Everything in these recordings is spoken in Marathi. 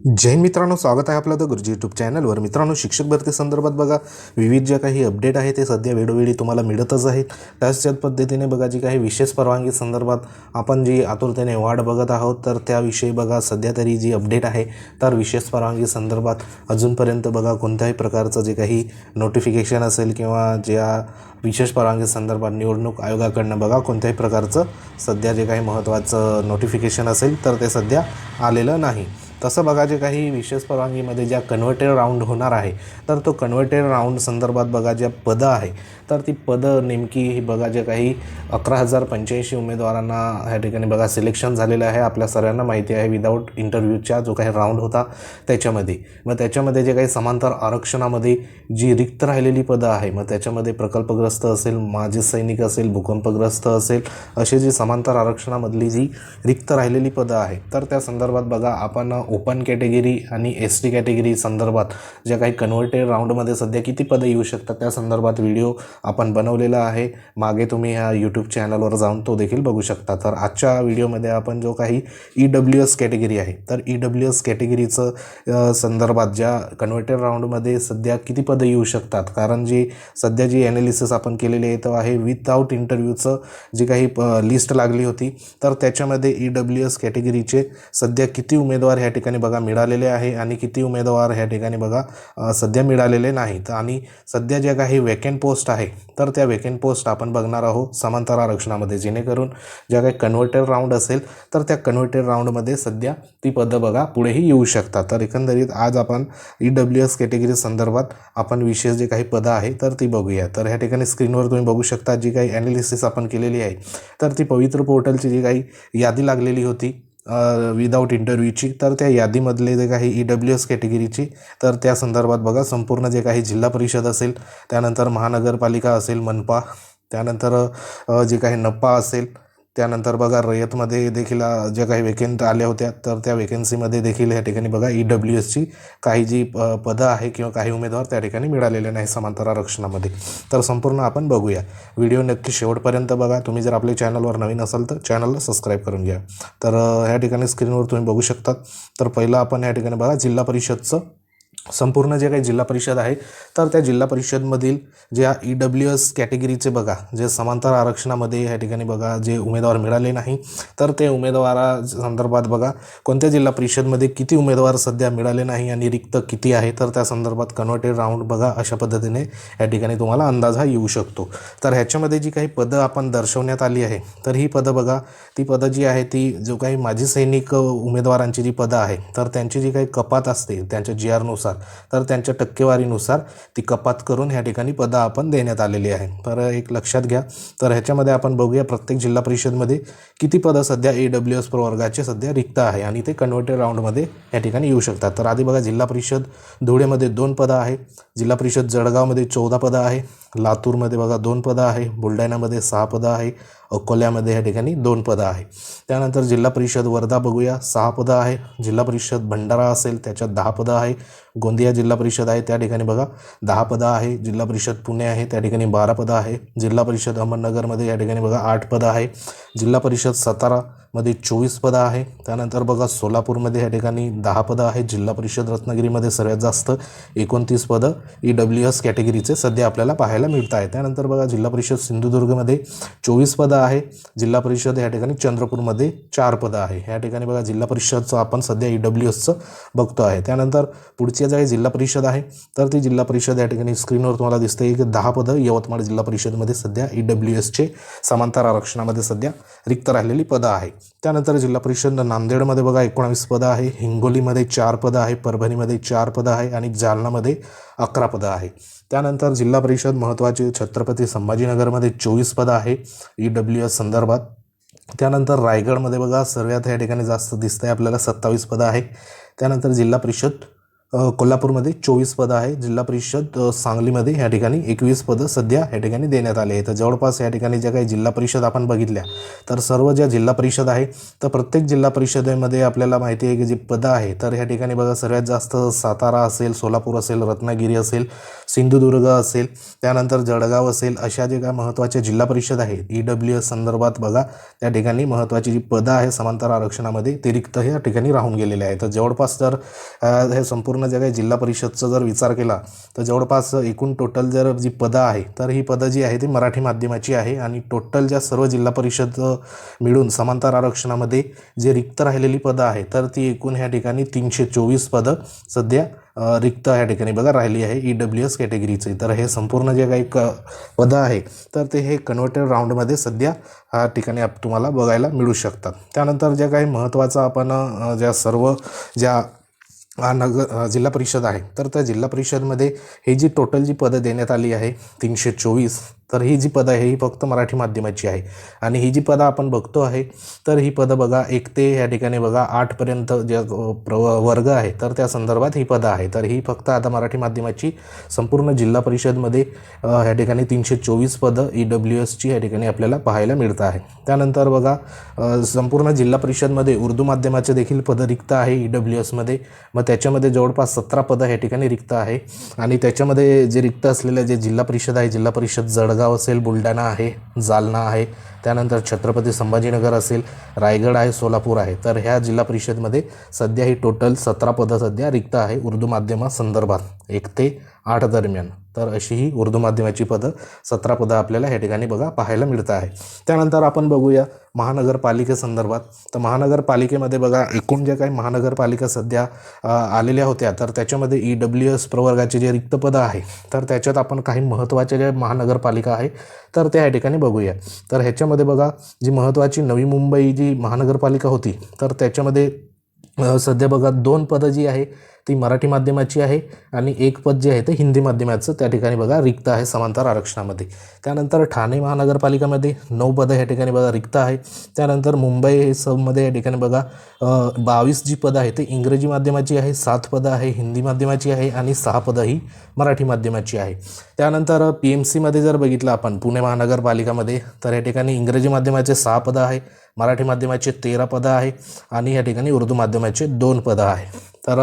जैन मित्रांनो स्वागत आहे आपलं द गुरुजी यूट्यूब चॅनलवर मित्रांनो शिक्षक भरती संदर्भात बघा विविध ज्या काही अपडेट आहे ते सध्या वेळोवेळी तुम्हाला मिळतच आहेत. त्याच पद्धतीने बघा जी काही विशेष परवानगी संदर्भात आपण जी आतुरतेने वाट बघत आहोत तर त्याविषयी बघा सध्या तरी जी अपडेट आहे तर विशेष परवानगी संदर्भात अजूनपर्यंत बघा कोणत्याही प्रकारचं जे काही नोटिफिकेशन असेल किंवा ज्या विशेष परवानगी संदर्भात निवडणूक आयोगाकडनं बघा कोणत्याही प्रकारचं सध्या जे काही महत्त्वाचं नोटिफिकेशन असेल तर ते सध्या आलेलं नाही. तसं बघा जे काही विशेष परवानगीमध्ये ज्या कन्व्हर्टेड राऊंड होणार आहे तर तो कन्व्हर्टेड राऊंड संदर्भात बघा ज्या पदं आहे तर ती पदं नेमकी ही बघा जे काही अकरा हजार पंच्याऐंशी उमेदवारांना ह्या ठिकाणी बघा सिलेक्शन झालेलं आहे. आपल्या सर्वांना माहिती आहे विदाऊट इंटरव्ह्यूच्या जो काही राऊंड होता त्याच्यामध्ये. मग त्याच्यामध्ये जे काही समांतर आरक्षणामध्ये जी रिक्त राहिलेली पदं आहे मग त्याच्यामध्ये प्रकल्पग्रस्त असेल माजी सैनिक असेल भूकंपग्रस्त असेल असे जी समांतर आरक्षणामधली जी रिक्त राहिलेली पदं आहे तर त्या संदर्भात बघा आपण ओपन कॅटेगरी आणि एस टी कॅटेगरी संदर्भात ज्या काही कन्व्हर्टेड राऊंडमध्ये सध्या किती पदं येऊ शकतात त्या संदर्भात व्हिडिओ आपण बनवलेला आहे. मागे तुम्ही ह्या यूट्यूब चॅनलवर जाऊन तो देखील बघू शकता. तर आजच्या व्हिडिओमध्ये आपण जो काही ई डब्ल्यू एस कॅटेगरी आहे तर ई डब्ल्यू एस कॅटेगरीचं संदर्भात ज्या कन्व्हर्टेड राऊंडमध्ये सध्या किती पदं येऊ शकतात कारण जी सध्या जी ॲनालिसिस आपण केलेली आहे तो आहे विथआउट इंटरव्ह्यूचं जी काही लिस्ट लागली होती तर त्याच्यामध्ये ई डब्ल्यू एस कॅटेगरीचे सध्या किती उमेदवार ह्या ठिकाणी बघा मिळालेले आहे आणि किती उमेदवार ह्या ठिकाणी बघा सध्या मिळालेले नाहीत. आणि सध्या ज्या काही वेकेंट पोस्ट आहे तर त्या वेकेंट पोस्ट आपण बघणार आहोत समांतर आरक्षणामध्ये. जेणेकरून ज्या काही कन्व्हर्टेड राऊंड असेल तर त्या कन्व्हर्टेड राऊंडमध्ये सध्या ती पदं बघा पुढेही येऊ शकतात. तर एकंदरीत आज आपण ई डब्ल्यू एस कॅटेगरी संदर्भात आपण विशेष जे काही पदं आहे तर ती बघूया. तर ह्या ठिकाणी स्क्रीनवर तुम्ही बघू शकता जी काही ॲनालिसिस आपण केलेली आहे तर ती पवित्र पोर्टलची जी काही यादी लागलेली होती विदाऊट इंटरव्ह्यूची तर त्या यादीमधले जे काही ई डब्ल्यू एस कॅटेगरीची तर त्या संदर्भात बघा संपूर्ण जे काही जिल्हा परिषद असेल त्यानंतर महानगरपालिका असेल मनपा त्यानंतर जे काही नप्पा असेल त्यानंतर बघा रयतमध्ये देखील ज्या काही वेकेंट आल्या होत्या तर त्या वेकेन्सीमध्ये देखील या ठिकाणी बघा ई डब्ल्यू एसची काही जी प पदं आहे किंवा काही उमेदवार त्या ठिकाणी मिळालेले नाही समांतर आरक्षणामध्ये तर संपूर्ण आपण बघूया. व्हिडिओ नक्की शेवटपर्यंत बघा. तुम्ही जर आपल्या चॅनलवर नवीन असाल तर चॅनलला सबस्क्राईब करून घ्या. तर ह्या ठिकाणी स्क्रीनवर तुम्ही बघू शकता तर पहिलं आपण या ठिकाणी बघा जिल्हा परिषदचं संपूर्ण जे काही जिल्हा परिषद आहे तर त्या जिल्हा परिषदमधील ज्या ई डब्ल्यू एस कॅटेगरीचे बघा जे समांतर आरक्षणामध्ये ह्या ठिकाणी बघा जे उमेदवार मिळाले नाही तर ते उमेदवारा संदर्भात बघा कोणत्या जिल्हा परिषदमध्ये किती उमेदवार सध्या मिळाले नाही आणि रिक्त किती आहे तर त्या संदर्भात कन्व्हर्टेड राऊंड बघा अशा पद्धतीने या ठिकाणी तुम्हाला अंदाज हा येऊ शकतो. तर ह्याच्यामध्ये जी काही पदं आपण दर्शवण्यात आली आहे तर ही पदं बघा ती पदं जी आहे ती जो काही माजी सैनिक उमेदवारांची जी पदं आहे तर त्यांची जी काही कपात असते त्यांच्या जी आरनुसार तर त्यांच्या टक्केवारीनुसार ती कपात करून ह्या ठिकाणी पदं आपण देण्यात आलेली आहे. तर एक लक्षात घ्या. तर ह्याच्यामध्ये आपण बघूया प्रत्येक जिल्हा परिषदमध्ये किती पदं सध्या ए डब्ल्यू एस प्रवर्गाचे सध्या रिक्त आहे आणि ते कन्व्हर्टेड राऊंडमध्ये या ठिकाणी येऊ शकतात. तर आधी बघा जिल्हा परिषद धुळेमध्ये दोन पदं आहे. जिल्हा परिषद जळगावमध्ये चौदा पदं आहे. लातूरमध्ये बघा दोन पदं आहे बुलढाण्यामध्ये सहा पदं आहे अकोल्यामध्ये या ठिकाणी दोन पदं आहे. त्यानंतर जिल्हा परिषद वर्धा बघूया सहा पदं आहे. जिल्हा परिषद भंडारा असेल त्याच्यात दहा पदं आहे. गोंदिया जिल्हा परिषद आहे त्या ठिकाणी बघा दहा पदं आहे. जिल्हा परिषद पुणे आहे त्या ठिकाणी बारा पदं आहे. जिल्हा परिषद अहमदनगरमध्ये या ठिकाणी बघा आठ पदं आहे. जिल्हा परिषद सातारा मध्ये चोवीस पदं आहे. त्यानंतर बघा सोलापूरमध्ये या ठिकाणी दहा पदं आहेत. जिल्हा परिषद रत्नागिरीमध्ये सर्वात जास्त एकोणतीस पदं ई डब्ल्यू एस कॅटेगरीचे सध्या आपल्याला पाहायला मिळत आहे त्यानंतर बघा जिल्हा परिषद सिंधुदुर्गमध्ये चोवीस पदं आहे. जिल्हा परिषद या ठिकाणी चंद्रपूरमध्ये चार पदं आहे. या ठिकाणी बघा जिल्हा परिषदचं आपण सध्या ई डब्ल्यू एसचं बघतो आहे. त्यानंतर पुढची जे जिल्हा परिषद आहे. तर ती जिल्हा परिषद या ठिकाणी स्क्रीनवर तुम्हाला दिसते. की दहा पदं यवतमाळ जिल्हा परिषदमध्ये सध्या ई डब्ल्यू एसचे समांतर आरक्षणामध्ये सध्या रिक्त राहिलेली पदं आहे त्यानंतर जिल्हा परिषद नांदेडमध्ये बघा एकोणावीस पदं आहे हिंगोलीमध्ये चार पदं आहे परभणीमध्ये चार पदं आहे आणि जालनामध्ये अकरा पदं आहे. त्यानंतर जिल्हा परिषद महत्त्वाची छत्रपती संभाजीनगरमध्ये चोवीस पदं आहे ई डब्ल्यू एस संदर्भात. त्यानंतर रायगडमध्ये बघा सर्वात या ठिकाणी जास्त दिसतं आहे आपल्याला सत्तावीस पदं आहे. त्यानंतर जिल्हा परिषद कोल्हापूरमध्ये चोवीस पदं आहे. जिल्हा परिषद सांगलीमध्ये या ठिकाणी एकवीस पदं सध्या या ठिकाणी देण्यात आले आहेत. तर जवळपास या ठिकाणी ज्या काही जिल्हा परिषद आपण बघितल्या तर सर्व ज्या जिल्हा परिषद आहे तर प्रत्येक जिल्हा परिषदेमध्ये आपल्याला माहिती आहे की जी पदं आहे तर ह्या ठिकाणी बघा सर्वात जास्त सातारा असेल सोलापूर असेल रत्नागिरी असेल सिंधुदुर्ग असेल त्यानंतर जळगाव असेल अशा जे काय महत्त्वाच्या जिल्हा परिषद आहेत ई डब्ल्यू एस संदर्भात बघा त्या ठिकाणी महत्त्वाची जी पदं आहे समांतर आरक्षणामध्ये ते रिक्त ह्या ठिकाणी राहून गेलेले आहेत. तर जवळपास तर हे संपूर्ण जे काही जिल्हा परिषदचा जर विचार केला तर जवळपास एकूण टोटल जर जी पदं आहे तर ही पदं जी आहे ती मराठी माध्यमाची आहे आणि टोटल ज्या सर्व जिल्हा परिषद मिळून समांतर आरक्षणामध्ये जे रिक्त राहिलेली पदं आहे तर ती एकूण ह्या ठिकाणी तीनशे चोवीस पदं सध्या रिक्त ह्या ठिकाणी बघा राहिली आहे. ई डब्ल्यू एस कॅटेगरीचे तर हे संपूर्ण जे काही क पदं आहे तर ते हे कन्व्हर्टेड राऊंडमध्ये सध्या ह्या ठिकाणी आप तुम्हाला बघायला मिळू शकतात. त्यानंतर ज्या काही महत्त्वाचं आपण ज्या सर्व ज्या नगर जिल्हा परिषद आहे. तर त्या जिल्हा परिषदमध्ये ही जी टोटल जी पदं देण्यात आली आहे तीनशे चोवीस तर ही जी पदं आहे ही फक्त मराठी माध्यमाची आहे. आणि ही जी पदं आपण बघतो आहे तर ही पदं बघा एक ते या ठिकाणी बघा आठपर्यंत जे वर्ग आहे तर त्या संदर्भात ही पदं आहे. तर ही फक्त आता मराठी माध्यमाची संपूर्ण जिल्हा परिषदमध्ये ह्या ठिकाणी तीनशे चोवीस पदं ई डब्ल्यू एसची या ठिकाणी आपल्याला पाहायला मिळतं आहे. त्यानंतर बघा संपूर्ण जिल्हा परिषदमध्ये उर्दू माध्यमाचे देखील पदं रिक्त आहे ई डब्ल्यू एसमध्ये मग त्याच्यामध्ये जवळपास सतरा पदं ह्या ठिकाणी रिक्त आहे. आणि त्याच्यामध्ये जे रिक्त असलेले जे जिल्हा परिषद आहे जिल्हा परिषद जळगाव असेल बुलढाणा आहे जालना आहे त्यानंतर छत्रपती संभाजीनगर असेल रायगड आहे सोलापूर आहे. तर ह्या जिल्हा परिषदमध्ये सध्या ही टोटल सतरा पदं सध्या रिक्त आहे उर्दू माध्यमासंदर्भात. एक ते आठ दरम्यान. तर अशी ही उर्दू माध्यमाची पदं सतरा पदं आपल्याला ह्या ठिकाणी बघा पाहायला मिळतं आहे. त्यानंतर आपण बघूया महानगरपालिकेसंदर्भात तर महानगरपालिकेमध्ये बघा एकूण ज्या काही महानगरपालिका सध्या आलेल्या होत्या तर त्याच्यामध्ये ई डब्ल्यू एस प्रवर्गाचे जे रिक्त पदं आहे तर त्याच्यात आपण काही महत्त्वाच्या ज्या महानगरपालिका आहे तर त्या या ठिकाणी बघूया. तर ह्याच्यामध्ये बघा जी महत्त्वाची नवी मुंबई जी महानगरपालिका होती तर त्याच्यामध्ये सध्या बघा दोन पदं जी आहे ती मराठी माध्यमाची आहे आणि एक पद जे आहे ते हिंदी माध्यमाचं. त्या ठिकाणी बघा रिक्त आहे समांतर आरक्षणामध्ये. त्यानंतर ठाणे महानगरपालिकामध्ये नऊ पदं या ठिकाणी बघा रिक्त आहे. त्यानंतर मुंबई सबमध्ये या ठिकाणी बघा बावीस जी पदं आहे ते इंग्रजी माध्यमाची आहे सात पदं आहे हिंदी माध्यमाची आहे आणि सहा पदं ही मराठी माध्यमाची आहे. त्यानंतर पी एम सीमध्ये जर बघितलं आपण पुणे महानगरपालिकामध्ये तर या ठिकाणी इंग्रजी माध्यमाचे सहा पदं आहे मराठी माध्यमाचे तेरा पदं आहे आणि या ठिकाणी उर्दू माध्यमाचे दोन पदं आहे. तर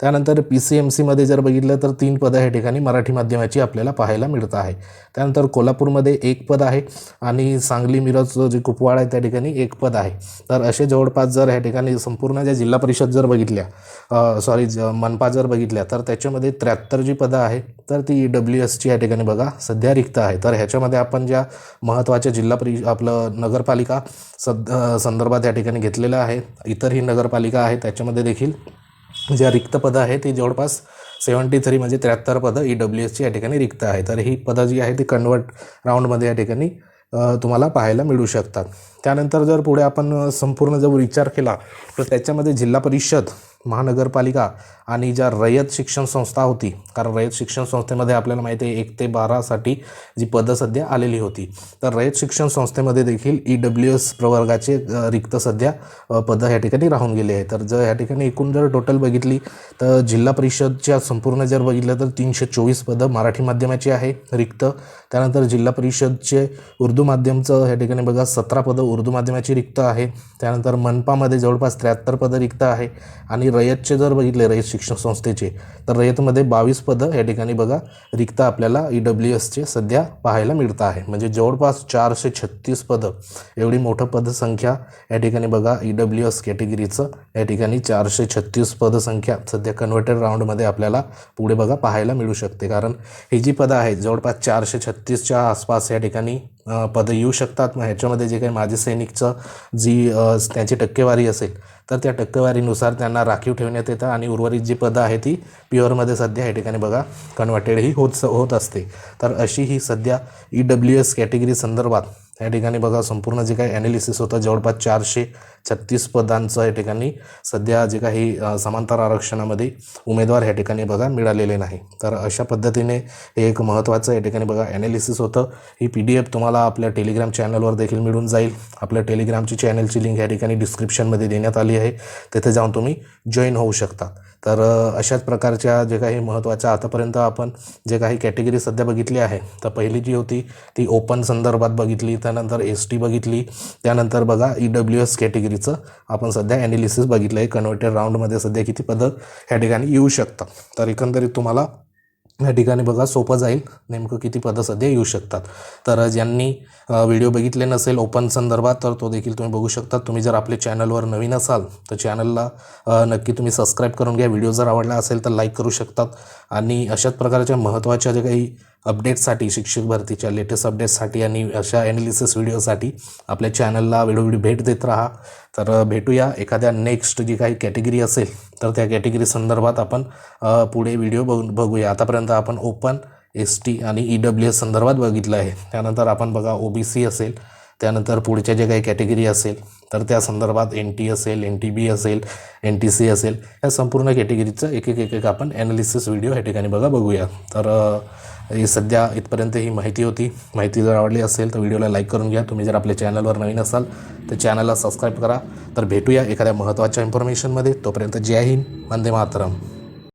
त्यानंतर पी सी एम सीमध्ये जर बघितलं तर तीन पदं या ठिकाणी मराठी माध्यमाची आपल्याला पाहायला मिळत आहे. त्यानंतर कोल्हापूरमध्ये एक पद आहे आणि सांगली मिरज जे कुपवाड आहे त्या ठिकाणी एक पद आहे. तर असे जवळपास जर ह्या ठिकाणी संपूर्ण ज्या जिल्हा परिषद जर बघितल्या सॉरी ज मनपा जर बघितल्या तर त्याच्यामध्ये त्र्याहत्तर जी पदं आहे तर ती डब्ल्यू एसची या ठिकाणी बघा सध्या रिक्त आहे. तर ह्याच्यामध्ये आपण ज्या महत्त्वाच्या जिल्हा परि आपलं नगरपालिका सद संदर्भात या ठिकाणी घेतलेलं आहे इतरही नगरपालिका आहे त्याच्यामध्ये देखील ज्या रिक्त पदं आहेत ती जवळपास सेवन्टी थ्री म्हणजे त्र्याहत्तर पदं ई डब्ल्यू एसची या ठिकाणी रिक्त आहे. तर ही पदं जी आहे ती कन्वर्ट राऊंडमध्ये या ठिकाणी तुम्हाला पाहायला मिळू शकतात. त्यानंतर जर पुढे आपण संपूर्ण जर विचार केला तर त्याच्यामध्ये जिल्हा परिषद महानगरपालिका आणि ज्या रयत शिक्षण संस्था होती कारण रयत शिक्षण संस्थेमध्ये आपल्याला माहिती आहे एक ते बारासाठी जी पदं सध्या आलेली होती. तर रयत शिक्षण संस्थेमध्ये देखील ई डब्ल्यू एस प्रवर्गाचे रिक्त सध्या पदं ह्या ठिकाणी राहून गेले आहे तर जर ह्या ठिकाणी एकूण जर टोटल बघितली तर जिल्हा परिषदच्या संपूर्ण जर बघितलं तर तीनशे चोवीस पदं मराठी माध्यमाची आहे रिक्त. त्यानंतर जिल्हा परिषदचे उर्दू माध्यमचं ह्या ठिकाणी बघा सतरा पदं उर्दू माध्यमाची रिक्त आहे. त्यानंतर मनपामध्ये जवळपास त्र्याहत्तर पदं रिक्त आहे. आणि रयतचे जर बघितले रयत शिक्षण संस्थेचे तर रयतमध्ये बावीस पदं या ठिकाणी बघा रिक्त आपल्याला ई डब्ल्यू एसचे सध्या पाहायला मिळतं आहे. म्हणजे जवळपास चारशे छत्तीस पदं एवढी मोठं पदसंख्या या ठिकाणी बघा ई डब्ल्यू एस कॅटेगरीचं या ठिकाणी चारशे छत्तीस पदसंख्या सध्या कन्व्हर्टेड राऊंडमध्ये आपल्याला पुढे बघा पाहायला मिळू शकते. कारण ही जी पदं आहेत जवळपास चारशे छत्तीसच्या आसपास या ठिकाणी पदं येऊ शकतात. मग ह्याच्यामध्ये जे काही माजी सैनिकचं जी त्यांची टक्केवारी असेल तर त्या टक्केवारीनुसार त्यांना राखीव ठेवण्यात येतं आणि उर्वरित जी पदं आहे ती प्युअरमध्ये सध्या या ठिकाणी बघा कन्वर्टेड ही होत होत असते. तर अशी ही सध्या ई डब्ल्यू एस कॅटेगरी संदर्भात या ठिकाणी बघा संपूर्ण जे काही ॲनालिसिस होतं जवळपास चारशे छत्तीस पदांचं या ठिकाणी सध्या जे काही समांतर आरक्षणामध्ये उमेदवार ह्या ठिकाणी बघा मिळालेले नाही. तर अशा पद्धतीने हे एक महत्त्वाचं या ठिकाणी बघा ॲनालिसिस होतं. ही पी डी एफ तुम्हाला आपल्या टेलिग्राम चॅनलवर देखील मिळून जाईल. आपल्या टेलिग्रामची चॅनलची लिंक या ठिकाणी डिस्क्रिप्शनमध्ये देण्यात आली आहे. तिथे जाऊन तुम्ही जॉईन होऊ शकता. तर अशाच प्रकारच्या जे काही महत्त्वाच्या आतापर्यंत आपण जे काही कॅटेगरी सध्या बघितली आहे तर पहिली जी होती ती ओपन संदर्भात बघितली त्यानंतर एस टी बघितली त्यानंतर बघा ई डब्ल्यू एस कॅटेगरीचं आपण सध्या ॲनालिसिस बघितलं आहे कन्व्हर्टेड राऊंडमध्ये सध्या किती पदक ह्या ठिकाणी येऊ शकतात. तर एकंदरीत तुम्हाला या ठिकाणी बघा सोपं जाईल. नेमकं किती पदं सध्या येऊ शकतात. तर ज्यांनी व्हिडिओ बघितले नसेल ओपन संदर्भात तर तो देखील तुम्ही बघू शकता. तुम्ही जर आपल्या चॅनलवर नवीन असाल तर चॅनलला नक्की तुम्ही सबस्क्राईब करून घ्या. व्हिडिओ जर आवडला असेल तर लाईक करू शकतात. आणि अशाच प्रकारच्या महत्त्वाच्या जे काही अपडेट्ससाठी शिक्षक भरतीच्या लेटेस्ट अपडेट्ससाठी आणि अशा ॲनालिसिस व्हिडिओसाठी आपल्या चॅनलला वेळोवेळी भेट देत राहा. तर भेटूया. एखाद्या नेक्स्ट जी काही कॅटेगरी असेल तर त्या कॅटेगरी संदर्भात आपण पुढे व्हिडिओ बघू बघूया. आतापर्यंत आपण ओपन एस टी आणि ई डब्ल्यू एस संदर्भात बघितलं आहे. त्यानंतर आपण बघा ओ बी सी असेल त्यानंतर पुढच्या जे काही कॅटेगरी असेल तर त्या संदर्भात एन टी असेल एन टी बी असेल एन टी सी असेल या संपूर्ण कॅटेगरीचं एक एक एक एक आपण ॲनालिसिस व्हिडिओ ह्या ठिकाणी बघा बघूया. तर ही सध्या इथपर्यंत ही माहिती होती. माहिती जर आवडली असेल तर व्हिडिओला लाईक करून घ्या. तुम्ही जर आपल्या चॅनलवर नवीन असाल तर चॅनलला सबस्क्राईब करा. तर भेटूया एखाद्या महत्त्वाच्या इन्फॉर्मेशनमध्ये तोपर्यंत जय हिंद. वंदे मातरम.